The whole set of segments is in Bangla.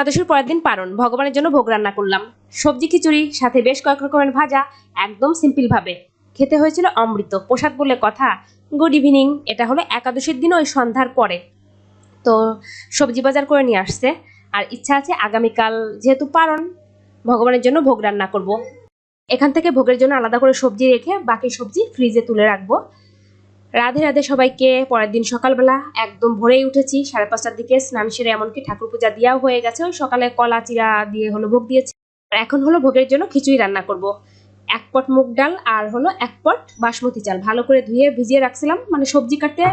একাদশীর পরের দিন পারণ। ভগবানের জন্য ভোগ রান্না করলাম। সবজি খিচুড়ি, সাথে বেশ কয়েক রকমের ভাজা, একদম সিম্পল ভাবে। খেতে হয়েছিল অমৃত। প্রসাদ বলে কথা গুড ইভিনিং এটা হলো একাদশীর দিন ওই সন্ধ্যার পরে। তো সবজি বাজার করে নিয়ে আসছে। আর ইচ্ছা আছে আগামীকাল যেহেতু পারণ, ভগবানের জন্য ভোগ রান্না করব। এখান থেকে ভোগের জন্য আলাদা করে সবজি রেখে বাকি সবজি ফ্রিজে তুলে রাখব। রাধে রাধে সবাইকে, পরের দিন সকালবেলা একদম ভোরেই উঠেছি, সাড়ে পাঁচটার দিকে স্নান সেরে এমনকি ঠাকুর পূজা দেওয়াও হয়ে গেছে, ওই সকালে কলা চিরা দিয়ে হলো ভোগ দিয়েছি। আর এখন হলো ভোগের জন্য খিচুড়ি রান্না করব। এক পট মুগ ডাল আর হলো এক পট বাসমতি চাল, ভালো করে ধুয়ে ভিজিয়ে রাখছিলাম মানে সবজি কাটতে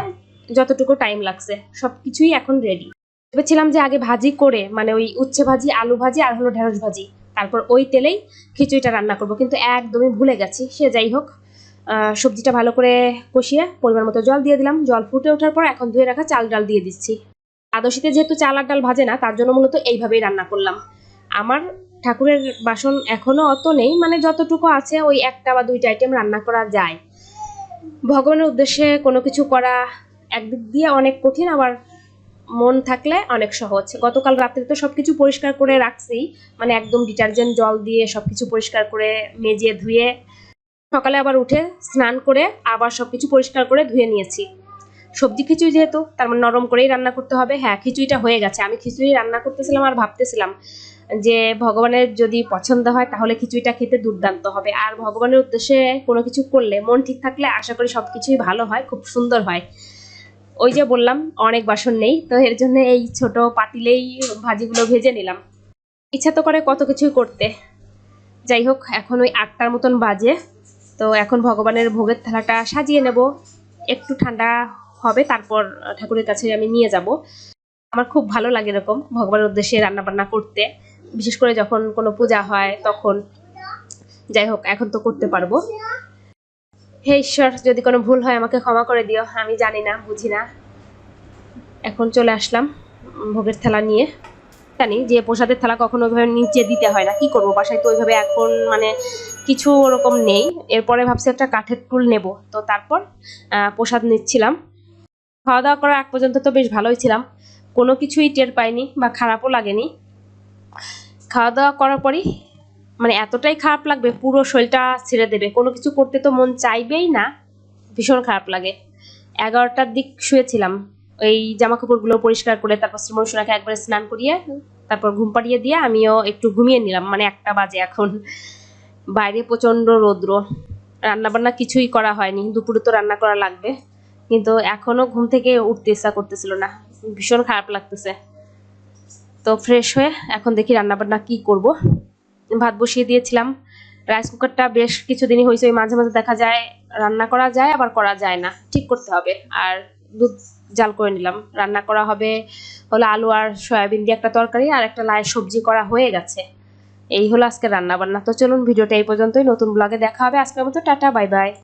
যতটুকু টাইম লাগছে সব কিছুই এখন রেডি ভেবেছিলাম যে আগে ভাজি করে মানে ওই উচ্ছে ভাজি, আলু ভাজি আর হলো ঢেঁড়স ভাজি, তারপর ওই তেলেই খিচুড়িটা রান্না করব, কিন্তু একদমই ভুলে গেছি, সে যাই হোক। সবজিটা ভালো করে কষিয়ে পরিমাণ মতো জল দিয়ে দিলাম। জল ফুটে ওঠার পর এখন ধুয়ে রাখা চাল ডাল দিয়ে দিচ্ছি। আদর্শিতে যেহেতু চাল আর ডাল ভাজে না, তার জন্য মূলত এইভাবেই রান্না করলাম। আমার ঠাকুরের বাসন এখনও অত নেই মানে যতটুকু আছে ওই একটা বা দুইটা আইটেম রান্না করা যায়। ভগবানের উদ্দেশ্যে কোনো কিছু করা একদিক দিয়ে অনেক কঠিন, আবার মন থাকলে অনেক সহজ। গতকাল রাত্রে তো সব কিছু পরিষ্কার করে রাখছি মানে একদম ডিটারজেন্ট জল দিয়ে সব কিছু পরিষ্কার করে মেজে ধুয়ে সকালে আবার উঠে স্নান করে আবার সব কিছু পরিষ্কার করে ধুয়ে নিয়েছি। সবজি খিচুড়ি যেহেতু, তার মানে নরম করেই রান্না করতে হবে। হ্যাঁ খিচুড়িটা হয়ে গেছে। আমি খিচুড়ি রান্না করতেছিলাম আর ভাবতেছিলাম যে ভগবানের যদি পছন্দ হয় তাহলে খিচুড়িটা খেতে দুর্দান্ত হবে। আর ভগবানের উদ্দেশ্যে কোনো কিছু করলে, মন ঠিক থাকলে আশা করি সব কিছুই ভালো হয়, খুব সুন্দর হয়। ওই যে বললাম, অনেক বাসন নেই, তো এর জন্য এই ছোট পাতিলেই ভাজিগুলো ভেজে নিলাম। ইচ্ছা তো করে কত কিছুই করতে। যাই হোক, এখন ওই আটটার মতন বাজে। তো এখন ভগবানের ভোগের থালাটা সাজিয়ে নেব। একটু ঠান্ডা হবে, তারপর ঠাকুরের কাছে আমি নিয়ে যাব। আমার খুব ভালো লাগে এরকম ভগবানের উদ্দেশ্যে রান্না বান্না করতে। বিশেষ করে যখন কোনো পূজা হয় তখন। যাই হোক, এখন তো করতে পারব। হে ঈশ্বর, যদি কোনো ভুল হয় আমাকে ক্ষমা করে দিও। আমি জানি না, বুঝি না। এখন চলে আসলাম ভোগের থালা নিয়ে। জানি যে প্রসাদের থালা কখনো ওইভাবে নিচে দিতে হয় না। কি করব? বাসায় তো ওইভাবে এখন মানে কিছু ওরকম নেই। এরপরে ভাবছি একটা কাঠের টুল নেব। তো তারপর প্রসাদ নিচ্ছিলাম। খাওয়া দাওয়া করার আগ পর্যন্ত তো বেশ ভালোই ছিলাম। কোনো কিছুই টের পাইনি বা খারাপও লাগেনি। খাওয়া দাওয়া করার পরই মানে এতটাই খারাপ লাগবে, পুরো শরীরটা ছেড়ে দেবে। কোনো কিছু করতে তো মন চাইবেই না, ভীষণ খারাপ লাগে। এগারোটার দিক শুয়েছিলাম। ওই জামা কাপড়গুলো পরিষ্কার করে, তারপর শ্রীমনুষণাকে একবারে স্নান করিয়ে, তারপর ঘুম পাড়িয়ে দিয়ে আমিও একটু ঘুমিয়ে নিলাম। মানে একটা বাজে এখন। বাইরে প্রচণ্ড রৌদ্র। রান্নাবান্না কিছুই করা হয়নি, দুপুরে তো রান্না করা লাগবে। কিন্তু এখনও ঘুম থেকে উঠতে ইচ্ছা করতেছিল না, ভীষণ খারাপ লাগতেছে। তো ফ্রেশ হয়ে এখন দেখি রান্নাবান্না কি করব। ভাত বসিয়ে দিয়েছিলাম রাইস কুকারটা বেশ কিছুদিনই হয়েছে, ওই মাঝে মাঝে দেখা যায় রান্না করা যায়, আবার করা যায় না, ঠিক করতে হবে। আর দুধ জাল করে নিলাম, রান্না করা হবে হলো আলু আর সয়াবিন দিয়ে একটা তরকারি, আর একটা লায়ের সবজি করা হয়ে গেছে। এই হলো আজকে রান্না বান্না তো চলুন ভিডিওটা এই পর্যন্তই। নতুন ব্লগে দেখা হবে। আজকের মতো টাটা, বাই বাই।